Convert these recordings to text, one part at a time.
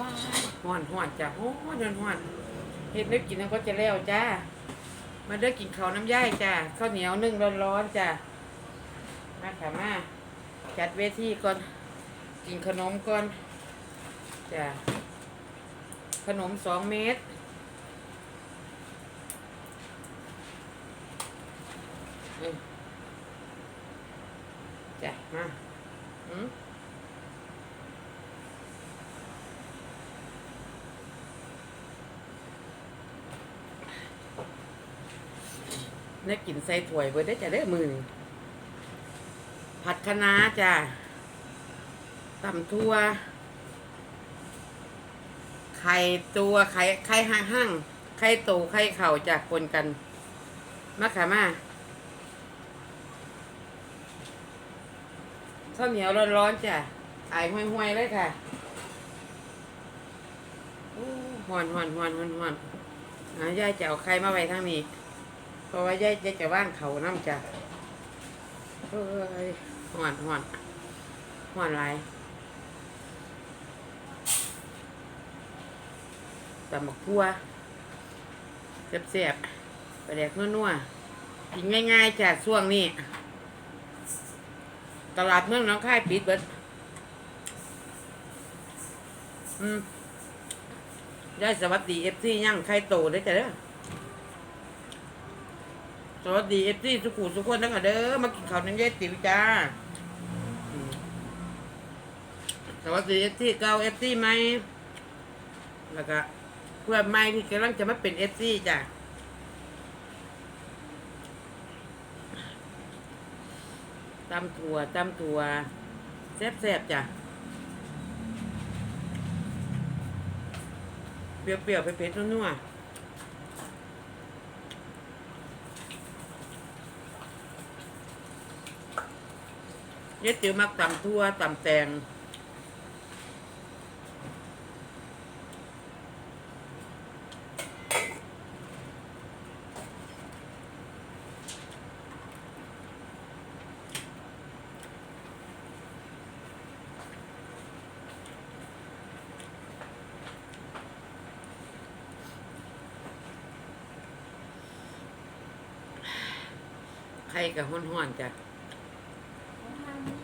ว้าห่อนห่อนจ้ะห่อนห่อนห่อนเฮ็ดนึกกินแล้วก็จะแล้วจ้า มาเด้อกินข้าวน้ำย่ายจ้าข้าวเหนียวนึ่งร้อนๆจ้ามาค่ะมาจัดเวทีก่อน กินขนมก่อนจ้าขนมสองเม็ดเจ้ะมาอืม นี่กินใส่ถ้วยเบิดได้จะได้มือนผัดคะน้าจ้ะตำทั่ว ไข่ตัวไข่ไข่ห้างห้างไข่โตไข่เข่าจากคนกันมาค่ะมาข้าวเหนียวร้อนๆจ้ะไอห้วยๆเลยค่ะหอนหอนหอนหอนหอนอะยายจะเอาไข่มาไว้ทางนี้ เพราะว่ายายยายจะว่างเขาน้ำจ้ะเอ้ยห่อนห่อนห่อนหลายตำบักพัวเสียบๆไปแดกนัวๆกินง่ายๆจ้ะช่วงนี้ ตลาดเมืองน้องค่ายปิดเบิดอืมยายสวัสดีเอฟซีย่างไข่โตได้จ้ะเด้อ สวัสดีเอฟซีสุขุสุขคนทั้งหลายเด้อมากินข้าวน้ำเย็ดติ๋วจ้าสวัสดีเอฟซีเก่าเอฟซีใหมแล้วก็เพื่อนใหม่ที่กำลังจะมาเป็นเอฟซีจ้ะตำถั่วตำถั่วแซ่บๆจ้ะเปรี้ยวๆเผ็ดๆนัวๆ เย็ดติ๋วมักตำทั่วตำแตงไข่กับห้อนๆจ้ะ ของทางนี้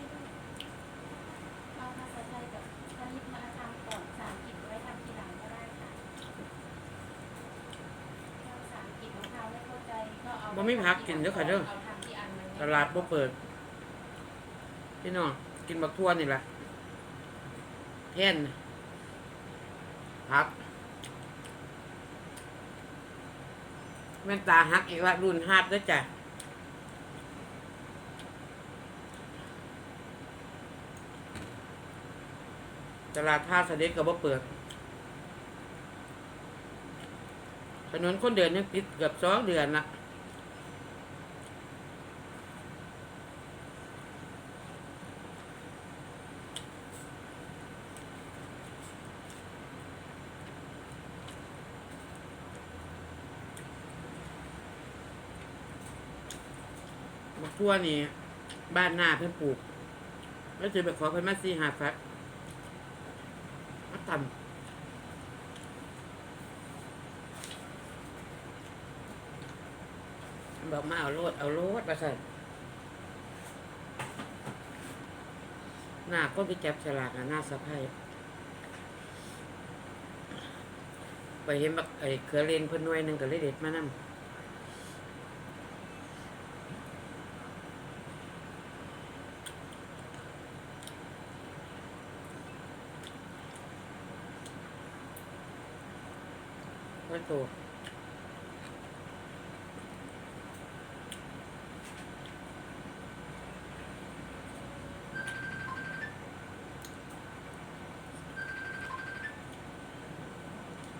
เอาภาษาไทยกับคณิตมาทำก่อนภาษาอังกฤษไว้ทำทีหลังก็ได้ค่ะถ้าภาษาอังกฤษของเขาไม่เข้าใจก็เอา บ่มีผักกินเด้อค่ะเด้อตลาดบ่เปิด พี่น้องกินบักทั่วนี่แหละแท่นพักแว่นตาหักอีกละรุ่นฮาดแล้วยจ้ะตลาดท่าเสด็จก็บ่เปิด ถนนคนเดินยังปิดเกือบสองเดือนละ ทั่วนี่บ้านหน้าเพิ่นปลูกแล้วจะไปขอเพิ่นมาซีหาฟักมาทำบอกมาเอาโลดเอาโลดมาใส่หน้าก็ไปจับฉลากอะหน้าสะพายไปเห็นบักไอ้เขือเลนเพิ่นหน่วยหนึ่งก็เลยเด็ดมานํ ว่าตัว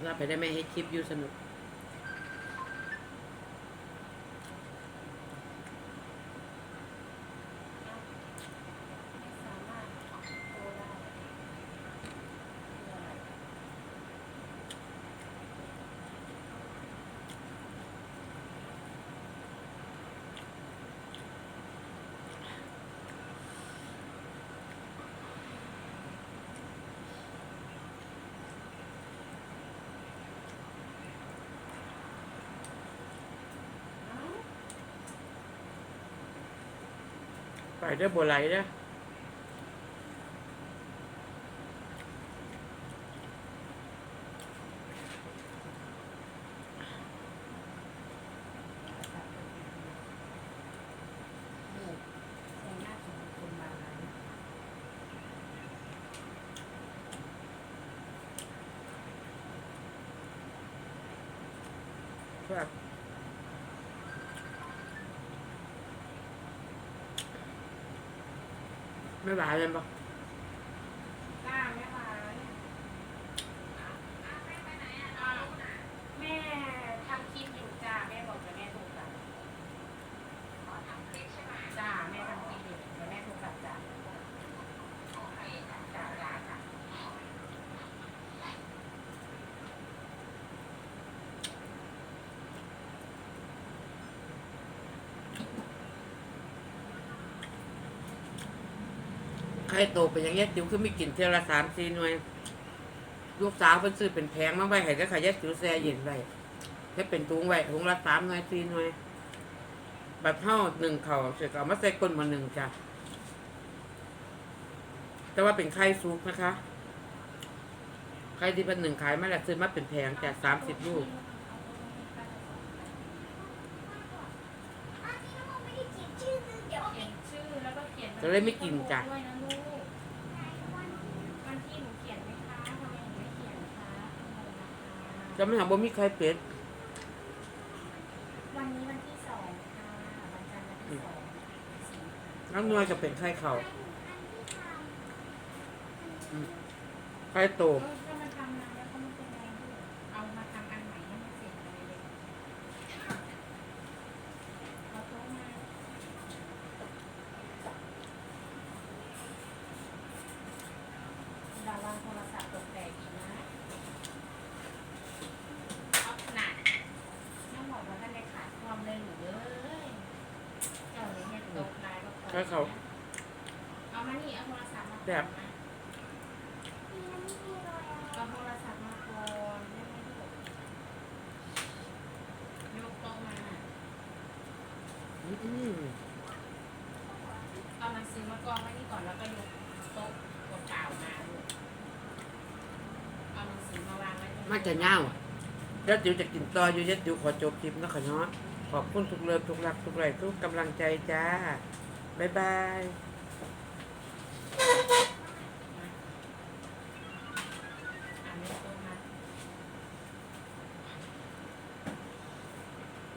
ลาไปได้ไหมให้คลิปยู่สนุก ไปเด้อบัวไหลเด้อ นี่แสงหน้าของคนมาร้าน ครับ ไม่หวานเลยปะ กล้าแม่หวานแม่ทำคลิปอยู่จ้าแม่บอกจะแม่โทรกลับจ้าแม่ทำคลิปอยู่เดี๋ยวแม่โทรกลับจ้าจ้าจ้าจ้า ใครโตเป็นอย่างเงี้ยติ๋วคือไม่กินเทอละสามสี่หน่วย ลูกสาวเพิ่นซื้อเป็นแพงมาไว้ให้ก็ขายติ๋วแซ่เย็นไว้ให้เป็นถุงไว้ถุงละสามหน่วยสี่หน่วยบัดเท่าหนึ่งเข่าเสร็จก็เอามาใส่ก้นมาหนึ่งจ้ะแต่ว่าเป็นไข่ซุกนะคะไข่ที่เป็นหนึ่งขายมาแล้วซื้อมาเป็นแพงจ้ะสามสิบลูกเขียนชื่อแล้วก็เขียนจะเลยไม่กินจ้ะ ด้วยนะลูกวันที่หนูเขียนไหมคะทำไมหนูไม่เขียนคะทำไมนะคะ จะไม่หาบ่มีไข่เป็ด วันนี้วันที่สองค่ะวันจันทร์วันที่สองสี่น้ำนวยก็เป็นไข่เข่าอืมไข่โตเออถ้ามันทำนานแล้วก็ไม่เป็นไรลูกเอามาทำอันใหม่ให้มันเสร็จเลยเอาโต๊ะมาระวังโทรศัพท์ตกแตกอีกนะเอาหนักน้องบอกว่าท่านได้ขาดความเลยหนูเลยเจ้าเนี่ยตก ลายก็ไข่เข่าเอามานี่เอาโทรศัพท์มาแบบ เอาโทรศัพท์มาก่อนได้ไหมลูกยกโต๊ะมาอืมเอาหนังสือมากองไว้นี่ก่อนแล้วก็ยกโต๊ะเปล่าๆมาลูกเอาหนังสือมาวางไว้ตรงมันจะเน่าแล้วติ๋วจะกินต่ออยู่เย็ดติ๋วขอจบคลิปนะคะเนาะขอบคุณทุกเลิฟทุกรักทุกไรทุกกำลังใจจ้า บ๊ายบาย